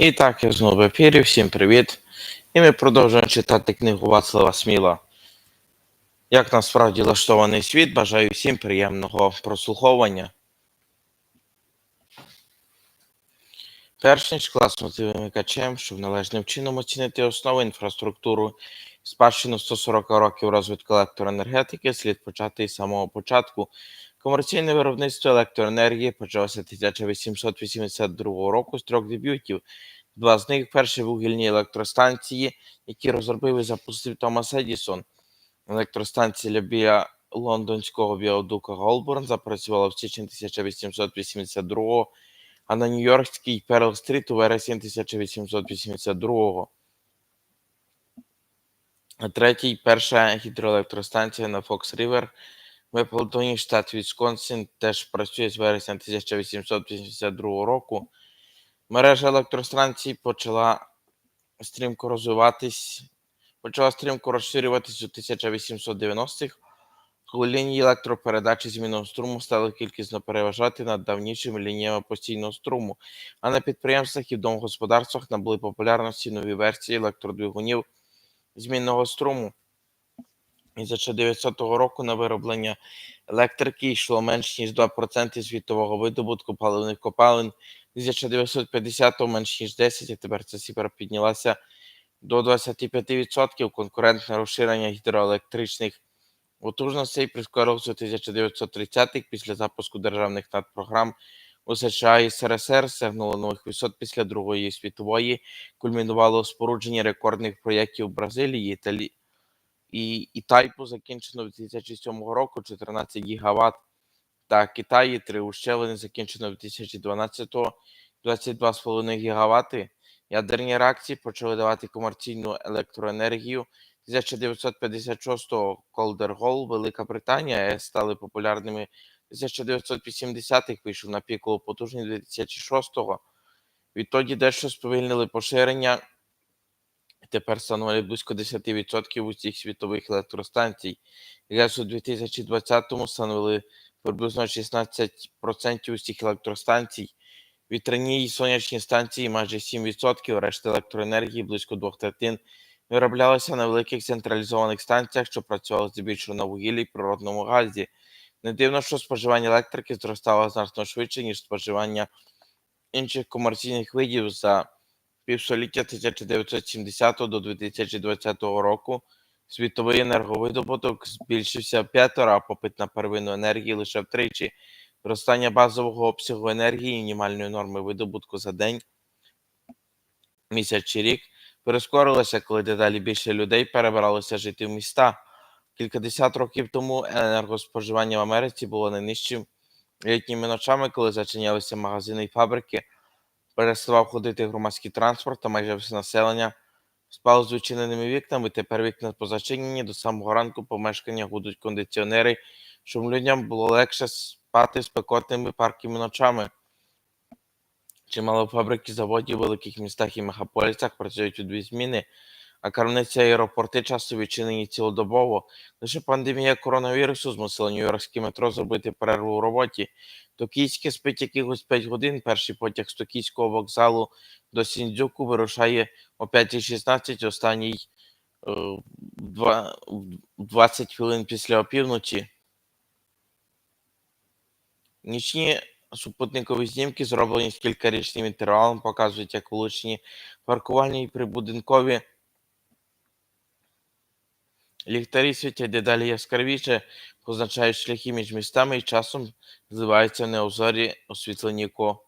І так, я знову в ефірі. Всім привіт. І ми продовжуємо читати книгу Вацлава Сміла. Як насправді влаштований світ. Бажаю всім приємного прослуховування. Перш ніж клас вимикачем, щоб належним чином оцінити основи інфраструктуру спадщину 140 років розвитку електроенергетики, слід почати із самого початку. Комерційне виробництво електроенергії почалося 1882 року з трьох дебютів. Два з них перші вугільні електростанції, які розробив і запустив Томас Едісон. Електростанція біля лондонського віадука Голборн запрацювала в січні 1882 а на Нью-Йоркській Перл-стріт у вересні 1882 А третій перша гідроелектростанція на Фокс Рівер в Еплтоні, штат Вісконсин, теж працює з вересня 1882 року. Мережа електростанцій почала стрімко розвиватись, почала стрімко розширюватись у 1890-х, коли лінії електропередачі змінного струму стали кількісно переважати над давнішими лініями постійного струму, а на підприємствах і домогосподарствах набули популярності нові версії електродвигунів змінного струму. І за 1900 року на вироблення електрики йшло менш ніж 2% світового видобутку паливних копалин. З 1950-го менш ніж 10, а тепер ця цифра піднялася до 25%. Конкурентне розширення гідроелектричних потужностей прискорилося у 1930-х після запуску державних надпрограм у США і СРСР, сягнуло нових висот після Другої світової, кульмінувало спорудження рекордних проєктів Бразилії, Італії і, і Тайпу закінчено 2007 року 14 гігаватт, та Китаї 3 ущелини закінчено 2012-го 22,5 гігавати. Ядерні реакції почали давати комерційну електроенергію. 1956-го Колдергол, Велика Британія стали популярними. 1980-х вийшов на пікову потужність 2006-го. Відтоді дещо сповільнили поширення тепер становить близько 10% усіх світових електростанцій. Якраз у 2020-му становили приблизно 16% усіх електростанцій. Вітряні і сонячні станції майже 7%, решта електроенергії близько двох третин вироблялися на великих централізованих станціях, що працювали здебільшого на вугіллі і природному газі. Не дивно, що споживання електрики зростало значно швидше, ніж споживання інших комерційних видів за півстоліття 1970 до 2020 року світовий енерговидобуток збільшився п'ятеро, а попит на первинну енергію лише втричі. Зростання базового обсягу енергії мінімальної норми видобутку за день, місяць чи рік прискорилося, коли дедалі більше людей перебиралося жити в міста. Кількадесят років тому енергоспоживання в Америці було найнижчим літніми ночами, коли зачинялися магазини і фабрики переставав ходити громадський транспорт, та майже все населення спало з відчиненими вікнами. Тепер вікна позачинені до самого ранку помешкання гудуть кондиціонери, щоб людям було легше спати спекотними паркими ночами. Чимало фабрики, заводів у великих містах і мегаполісах працюють у дві зміни, а крамниці аеропорти часто відчинені цілодобово. Лише пандемія коронавірусу змусила нью-йоркське метро зробити перерву у роботі. Токійське спить якихось 5 годин. Перший потяг з токійського вокзалу до Сіндзюку вирушає о 5.16, останній е, 20 хвилин після опівночі. Нічні супутникові знімки, зроблені з кількарічним інтервалом, показують, як вуличні паркувальні і прибудинкові ліхтарі світять дедалі яскравіше, позначають шляхи між містами і часом зливаються неозорі освітлені ко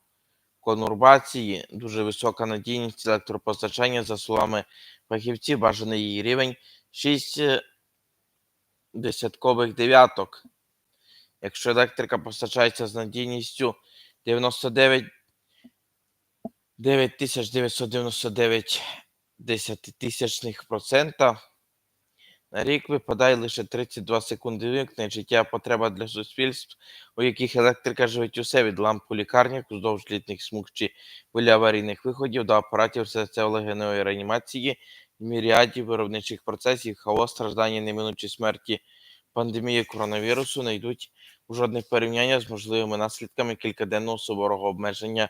конурбації. Дуже висока надійність електропостачання, за словами фахівців, бажаний її рівень 6 десяткових дев'яток. Якщо електрика постачається з надійністю 99 9999 десятитисячних процента, на рік випадає лише 32 секунди вимкнення життя потреба для суспільств, у яких електрика живить усе від ламп у лікарнях, уздовж літніх смуг чи біля аварійних виходів до апаратів серцево-легеневої реанімації, міріадів виробничих процесів, хаос, страждання, неминучі смерті пандемії коронавірусу не йдуть у жодних порівняння з можливими наслідками кількаденного суворого обмеження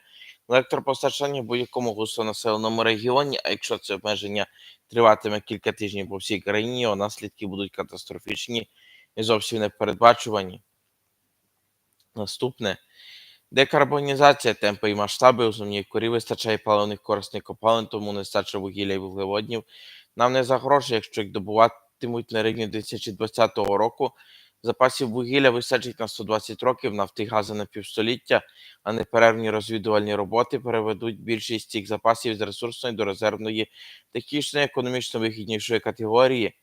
електропостачання в будь-якому густонаселеному регіоні. А якщо це обмеження триватиме кілька тижнів по всій країні, його наслідки будуть катастрофічні і зовсім непередбачувані. Наступне декарбонізація, темпи і масштаби у земній корі вистачає паливних корисних копалин, тому нестача вугілля і вуглеводнів нам не загрожує, якщо їх добуватимуть на рівні 2020 року. Запасів вугілля вистачить на 120 років, нафти газу на півстоліття, а неперервні розвідувальні роботи переведуть більшість цих запасів з ресурсної до резервної, технічно економічно вигіднішої категорії.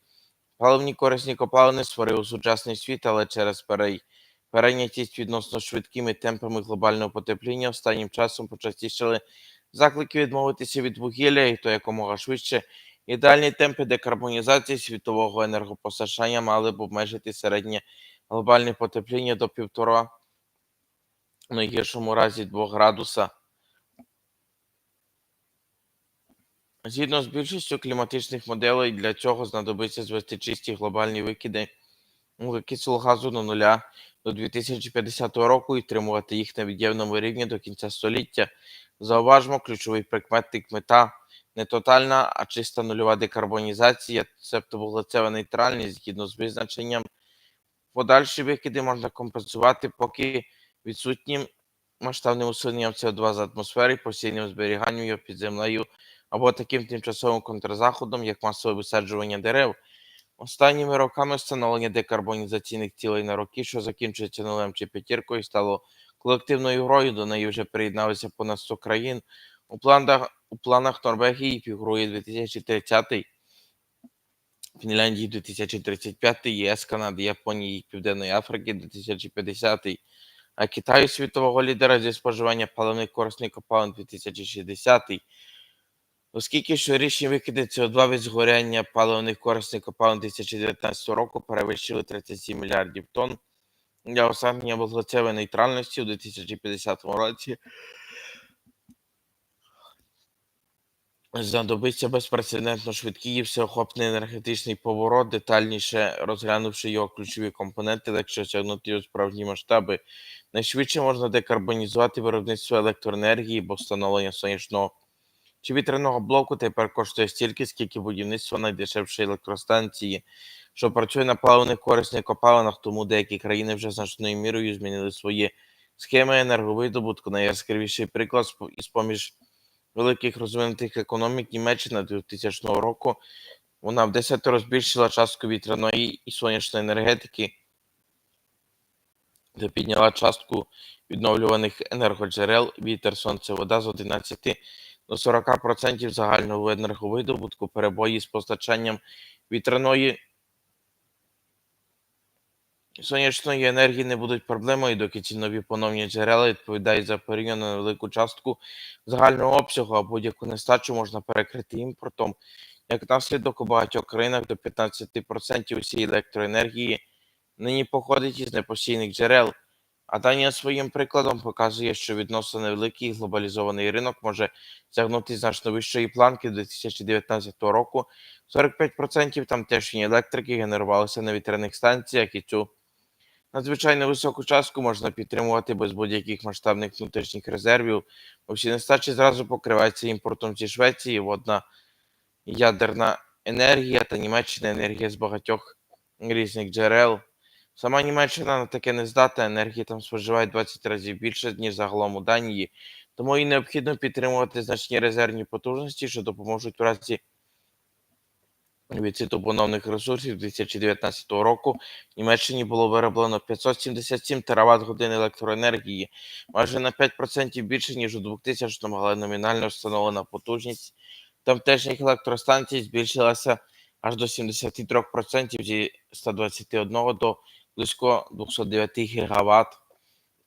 Паливні корисні копалини створили сучасний світ, але через перей... перейнятість відносно швидкими темпами глобального потепління останнім часом почастішали заклики відмовитися від вугілля і то якомога швидше. Ідеальні темпи декарбонізації світового енергопостачання мали б обмежити середнє глобальне потепління до півтора, в найгіршому разі 2 градуса. Згідно з більшістю кліматичних моделей, для цього знадобиться звести чисті глобальні викиди вуглекислого газу до нуля до 2050 року і тримувати їх на від'ємному рівні до кінця століття. Зауважмо, ключовий прикметник мета не тотальна, а чиста нульова декарбонізація, цебто вуглецева нейтральність згідно з визначенням. Подальші викиди можна компенсувати, поки відсутнім масштабним усуненням СО2 з атмосфери, постійним зберіганням його під землею або таким тимчасовим контрзаходом, як масове висаджування дерев. Останніми роками встановлення декарбонізаційних цілей на роки, що закінчується нулем чи п'ятіркою, стало колективною грою. До неї вже приєдналися понад 100 країн. У планах, у планах Норвегії фігурує 2030, Фінляндії 2035, ЄС, Канади, Японії і Південної Африки 2050, а Китаю світового лідера зі споживання паливних корисних копалин 2060. Оскільки щорічні викиди СО2 від згоряння паливних корисних копалин 2019 року перевищили 37 мільярдів тонн, для осягнення вуглецевої нейтральності у 2050 році знадобиться безпрецедентно швидкий і всеохопний енергетичний поворот, детальніше розглянувши його ключові компоненти, легше осягнути його справжні масштаби. Найшвидше можна декарбонізувати виробництво електроенергії, бо встановлення сонячного чи вітряного блоку тепер коштує стільки, скільки будівництво найдешевшої електростанції, що працює на паливних корисних копалинах, тому деякі країни вже значною мірою змінили свої схеми енерговидобутку. Найяскравіший приклад із поміж великих розвинутих економік Німеччина 2000 року. Вона в 10 збільшила частку вітряної і сонячної енергетики та підняла частку відновлюваних енергоджерел, вітер, сонце, вода з 11 до 40% загального енерговидобутку, перебої з постачанням вітряної сонячної енергії не будуть проблемою, доки ці нові поновні джерела відповідають за порівняно невелику частку загального обсягу, а будь-яку нестачу можна перекрити імпортом. Як наслідок у багатьох країнах до 15% усієї електроенергії нині походить із непостійних джерел. А Данія своїм прикладом показує, що відносно невеликий глобалізований ринок може сягнути значно вищої планки 2019 року. 45% тамтешньої електрики генерувалося на вітряних станціях, і цю надзвичайно високу частку можна підтримувати без будь-яких масштабних внутрішніх резервів. Всі нестачі зразу покриваються імпортом зі Швеції, водна ядерна енергія та Німеччина енергія з багатьох різних джерел. Сама Німеччина на таке не здатна, енергії там споживають 20 разів більше, ніж загалом у Данії. Тому і необхідно підтримувати значні резервні потужності, що допоможуть в разі відситу поновних ресурсів 2019 року. В Німеччині було вироблено 577 тераватт годин електроенергії, майже на 5% більше, ніж у 2000-му, але номінально встановлена потужність тамтешніх електростанцій збільшилася аж до 73% зі 121 до близько 209 гігаватт.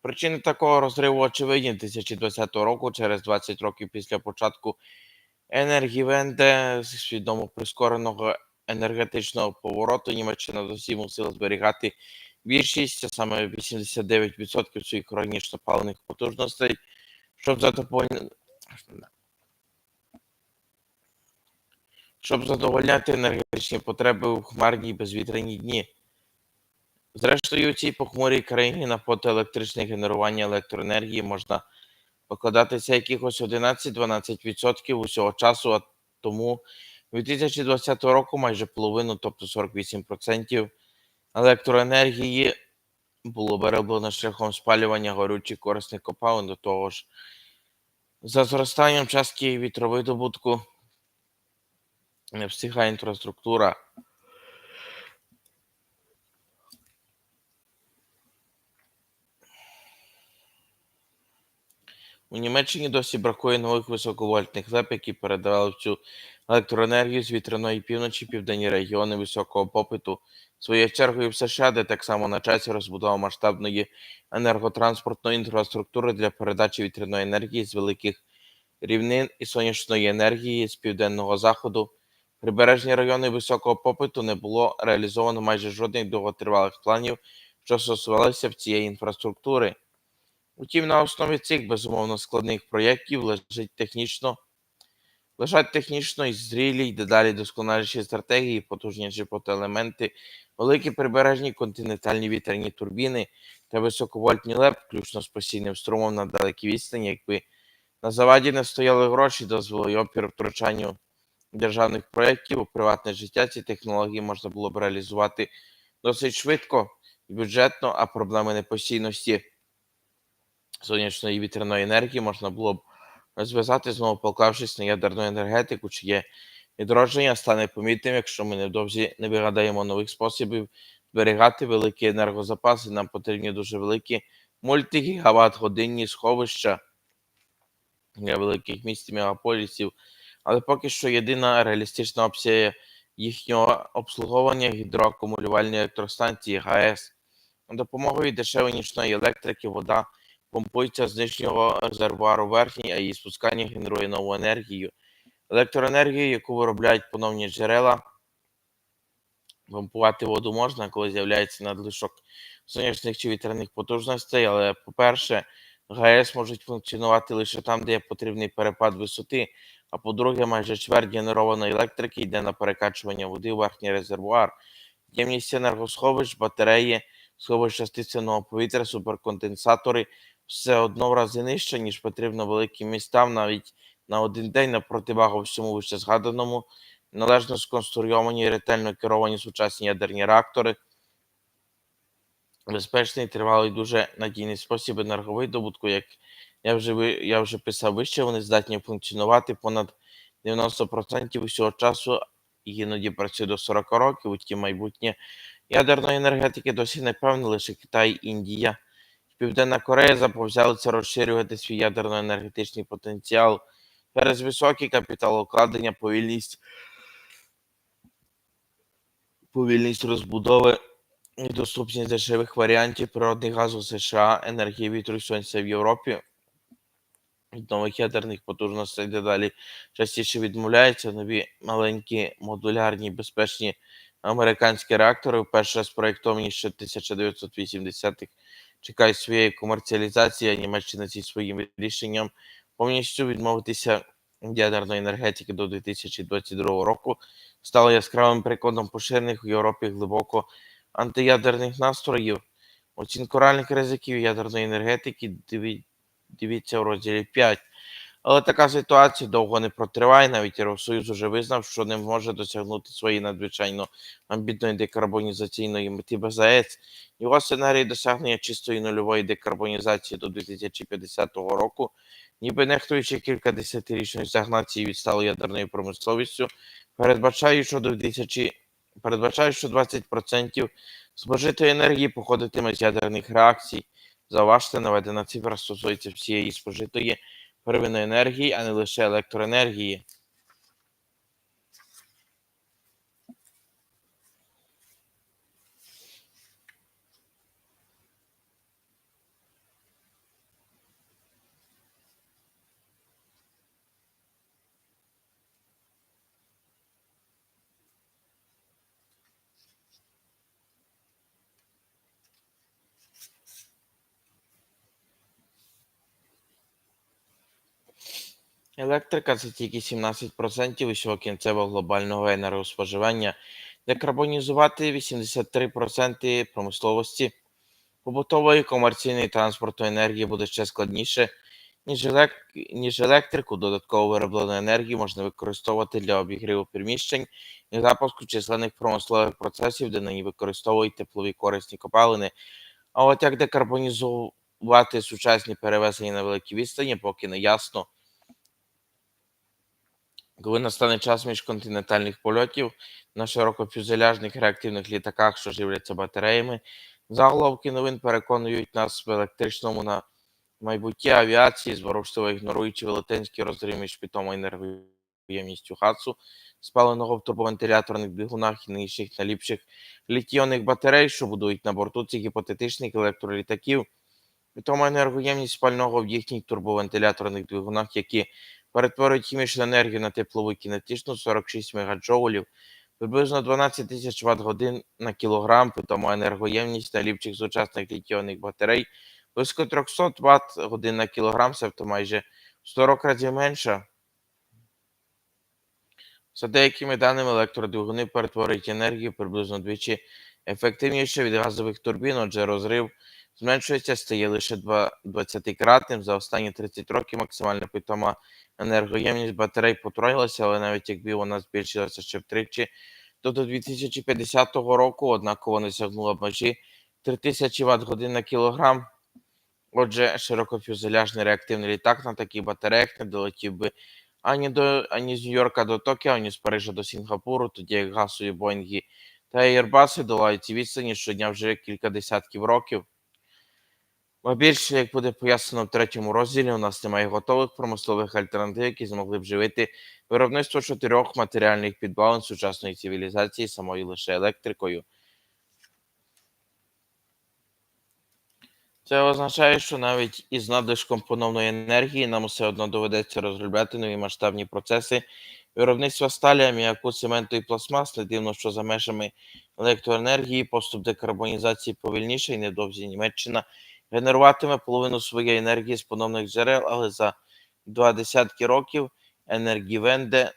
Причини такого розриву очевидні 2020 року, через 20 років після початку енергівенде, свідомо прискореного енергетичного повороту, Німеччина досі мусила зберігати більшість, а саме 89% своїх раніше паливних потужностей, щоб задовольнити щоб задовольняти енергетичні потреби у хмарні і безвітряні дні. Зрештою, у цій похмурій країні на фотоелектричне генерування електроенергії можна покладатися якихось 11-12% усього часу, а тому 2020 року майже половину, тобто 48% електроенергії було вироблено шляхом спалювання горючих корисних копалин. До того ж, за зростанням частки вітровидобутку не встигає інфраструктура. У Німеччині досі бракує нових високовольтних леп, які передавали всю електроенергію з вітряної півночі південні регіони високого попиту. Своєю чергою в США, де так само на часі розбудова масштабної енерготранспортної інфраструктури для передачі вітряної енергії з великих рівнин і сонячної енергії з південного заходу. Прибережні райони високого попиту не було реалізовано майже жодних довготривалих планів, що стосувалися в цієї інфраструктури. Утім, на основі цих безумовно складних проєктів лежить технічно, лежать технічно і зрілі й дедалі досконаліші стратегії, потужніші фотоелементи, великі прибережні континентальні вітряні турбіни та високовольтні леп, включно з постійним струмом на далекій відстані, якби на заваді не стояли гроші, дозволи й опір втручанню державних проєктів у приватне життя. Ці технології можна було б реалізувати досить швидко і бюджетно, а проблеми непостійності сонячної і вітряної енергії можна було б розв'язати, знову поклавшись на ядерну енергетику, чиє відродження стане помітним, якщо ми невдовзі не вигадаємо нових способів зберігати великі енергозапаси. Нам потрібні дуже великі мультигігават годинні сховища для великих міст і мегаполісів, але поки що єдина реалістична опція їхнього обслуговування гідроакумулювальні електростанції ГАЕС. Допомогою дешевої нічної електрики вода помпується з нижнього резервуару верхній, а її спускання генерує нову енергію. Електроенергію, яку виробляють поновні джерела, помпувати воду можна, коли з'являється надлишок сонячних чи вітряних потужностей, але, по-перше, ГАЕС можуть функціонувати лише там, де є потрібний перепад висоти, а по-друге, майже чверть генерованої електрики йде на перекачування води у верхній резервуар. Ємність енергосховищ, батареї, сховища стисленого повітря, суперконденсатори все одно в рази нижче, ніж потрібно великим містам навіть на один день на противагу всьому вище згаданому, належно сконструйовані і ретельно керовані сучасні ядерні реактори, безпечний, тривалий, дуже надійний спосіб енерговидобутку, як я вже, я вже писав вище, вони здатні функціонувати понад 90% усього часу, іноді працює до 40 років, утім майбутнє ядерної енергетики досі не певне, лише Китай, Індія. Південна Корея заповзялися розширювати свій ядерно-енергетичний потенціал через високі капіталовкладення, повільність, повільність розбудови і доступність дешевих варіантів природних газу США, енергії вітру і сонця в Європі. Від нових ядерних потужностей дедалі частіше відмовляються нові маленькі модулярні безпечні американські реактори, вперше спроєктовані ще 1980-х чекають своєї комерціалізації, а Німеччина зі своїм рішенням повністю відмовитися від ядерної енергетики до 2022 року стало яскравим прикладом поширених у Європі глибоко антиядерних настроїв. Оцінку реальних ризиків ядерної енергетики дивіться у розділі 5. Але така ситуація довго не протриває. Навіть Євросоюз уже визнав, що не може досягнути своєї надзвичайно амбітної декарбонізаційної мети без АЕС. Його сценарій досягнення чистої нульової декарбонізації до 2050 року, ніби нехтуючи кілька десятирічної стагнації відсталої ядерною промисловістю, передбачає, що до 2000 передбачає, що 20% спожитої енергії походитиме з ядерних реакцій. Зауважте, наведена цифра стосується всієї спожитої первинної енергії, а не лише електроенергії. Електрика це тільки 17% усього кінцевого глобального енергоспоживання. декарбонізувати 83% промисловості, побутової, комерційної транспорту енергії буде ще складніше, ніж, ніж електрику. Додатково вироблену енергію можна використовувати для обігріву приміщень і запуску численних промислових процесів, де нині використовують теплові корисні копалини. А от як декарбонізувати сучасні перевезення на великій відстані, поки не ясно. Коли настане час міжконтинентальних польотів на широкофюзеляжних реактивних літаках, що живляться батареями, заголовки новин переконують нас в електричному на майбутті авіації, зворушливо ігноруючи велетенський розрив між питомою енергоємністю гасу, спаленого в турбовентиляторних двигунах і нижчих наліпших літіонних батарей, що будують на борту цих гіпотетичних електролітаків, питома енергоємність спального в їхніх турбовентиляторних двигунах, які перетворюють хімічну енергію на теплову кінетичну 46 МГджоулів, приблизно 12 тисяч Вт годин на кілограм, питома енергоємність наліпчих сучасних літіонних батарей близько 300 Вт годин на кілограм, себто майже в 40 разів менша. За деякими даними, електродвигуни перетворюють енергію приблизно двічі ефективніше від газових турбін, отже, розрив зменшується, стає лише 20-кратним. За останні 30 років максимальна питома енергоємність батарей потроїлася, але навіть якби вона збільшилася ще втричі, то до 2050 року однаково не сягнула межі 3000 Вт годин на кілограм. Отже, широкофюзеляжний реактивний літак на таких батареях не долетів би ані до ані з Нью-Йорка до Токіо, ані з Парижа до Сінгапуру, тоді як гасові Боїнги та Airbus долають ці відстані щодня вже кілька десятків років. Ба більше, як буде пояснено в третьому розділі, у нас немає готових промислових альтернатив, які змогли б живити виробництво чотирьох матеріальних підбавин сучасної цивілізації самою лише електрикою. Це означає, що навіть із надлишком поновної енергії нам все одно доведеться розробляти нові масштабні процеси виробництва сталі, аміаку, цементу і пластмас. Не дивно, що за межами електроенергії поступ декарбонізації повільніший, невдовзі Німеччина генеруватиме половину своєї енергії з поновних джерел, але за два десятки років енергівенде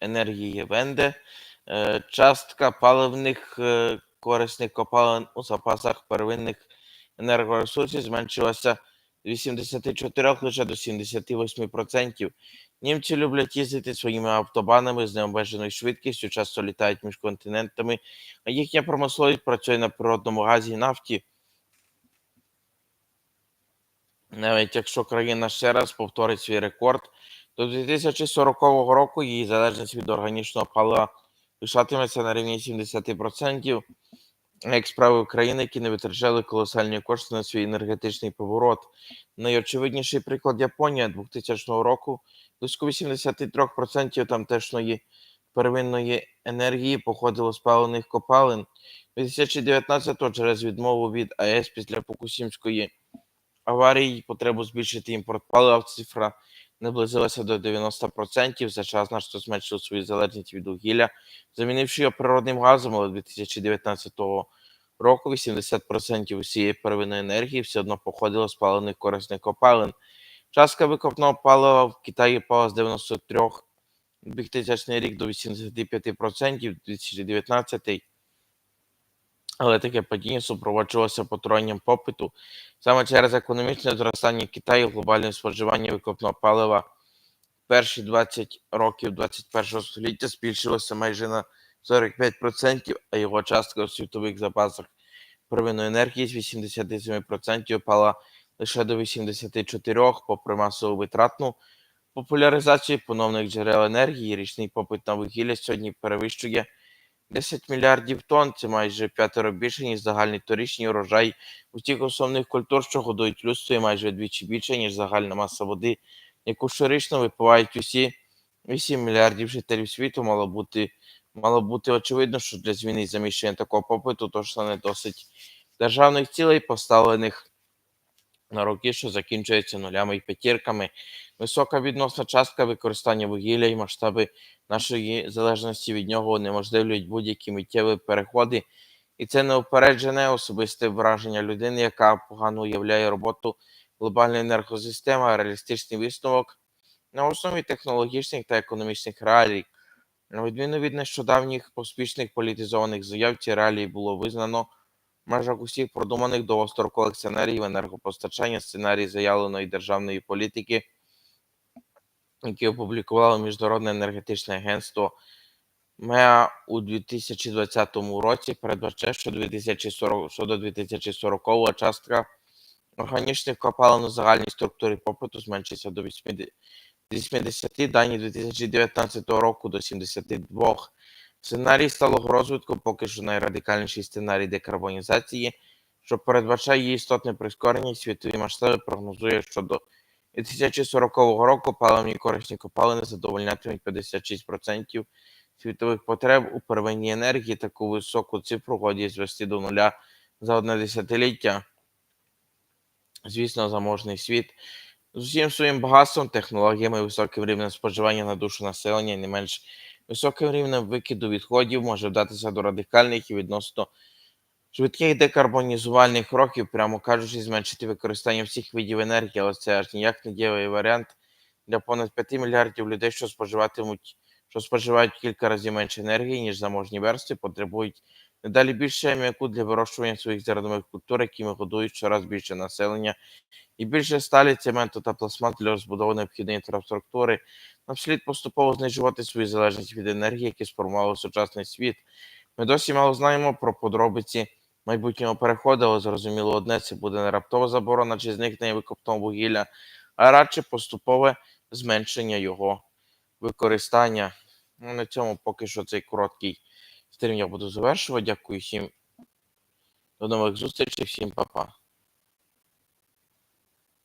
енергії венде, е, частка паливних е, корисних копалин у запасах первинних енергоресурсів зменшилася 84 лише до 78%. Німці люблять їздити своїми автобанами з необмеженою швидкістю, часто літають між континентами, а їхня промисловість працює на природному газі і нафті. Навіть якщо країна ще раз повторить свій рекорд, до 2040 року її залежність від органічного палива лишатиметься на рівні 70%, як справи України, які не витрачали колосальні кошти на свій енергетичний поворот. Найочевидніший приклад Японія 2000 року близько 83% тамтешньої первинної енергії походило з паливних копалин. 2019-го через відмову від АЕС після Фукусімської аварії потребу збільшити імпорт палива цифра наблизилася до 90%. За час значно зменшили свою залежність від вугілля, замінивши його природним газом, але 2019 року 80% усієї первинної енергії все одно походило з паливних корисних копалин. Частка викопного палива в Китаї впала з 93 2000 рік до 85% 2019 але таке падіння супроводжувалося потроєнням попиту саме через економічне зростання Китаю глобальне споживання викопного палива перші 20 років 21 століття збільшилося майже на 45%, а його частка у світових запасах первинної енергії з 87% впала лише до 84%, попри масову витратну популяризацію поновних джерел енергії. Річний попит на вугілля сьогодні перевищує 10 мільярдів тонн це майже п'ятеро більше, ніж загальний торічній урожай усіх основних культур, що годують людство, і майже вдвічі більше, ніж загальна маса води, яку щорічно випивають усі 8 мільярдів жителів світу. Мало бути мало бути очевидно, що для зміни заміщення такого попиту точно не досить державних цілей, поставлених на роки, що закінчуються нулями і п'ятірками. Висока відносна частка використання вугілля і масштаби нашої залежності від нього унеможливлюють будь-які миттєві переходи, і це неупереджене особисте враження людини, яка погано уявляє роботу глобальної енергосистеми, реалістичний висновок на основі технологічних та економічних реалій. На відміну від нещодавніх поспішних політизованих заяв, ці реалії було визнано межах усіх продуманих довгострокових сценаріїв енергопостачання, сценарій заявленої державної політики, які опублікувало Міжнародне енергетичне агентство МЕА у 2020 році, передбачає, що 2040, що до 2040 частка органічних копалин у загальній структурі попиту зменшиться до 80, з 80 дані 2019 року до 72. Сценарій сталого розвитку поки що найрадикальніший сценарій декарбонізації, що передбачає її істотне прискорення світові масштаби прогнозує, що до 2040 року паливні корисні копалини задовольнятимуть 56% світових потреб у первинній енергії. Таку високу цифру годі звести до нуля за одне десятиліття. Звісно, заможний світ з усім своїм багатством, технологіями, високим рівнем споживання на душу населення, не менш високим рівнем викиду відходів може вдатися до радикальних і відносно швидких декарбонізувальних кроків, прямо кажучи, зменшити використання всіх видів енергії, але це аж ніяк не дієвий варіант для понад 5 мільярдів людей, що споживатимуть, що споживають кілька разів менше енергії, ніж заможні версти, потребують Дедалі більше аміаку для вирощування своїх зернових культур, якими годують щораз більше населення, і більше сталі, цементу та пластмас для розбудови необхідної інфраструктури. Нам слід поступово знижувати свою залежність від енергії, які сформували сучасний світ. Ми досі мало знаємо про подробиці майбутнього переходу, але зрозуміло одне, це буде не раптова заборона чи зникнення викопного вугілля, а радше поступове зменшення його використання. Ну, на цьому поки що цей короткий стрім я буду завершувати. Дякую всім. До нових зустрічей, всім па-па.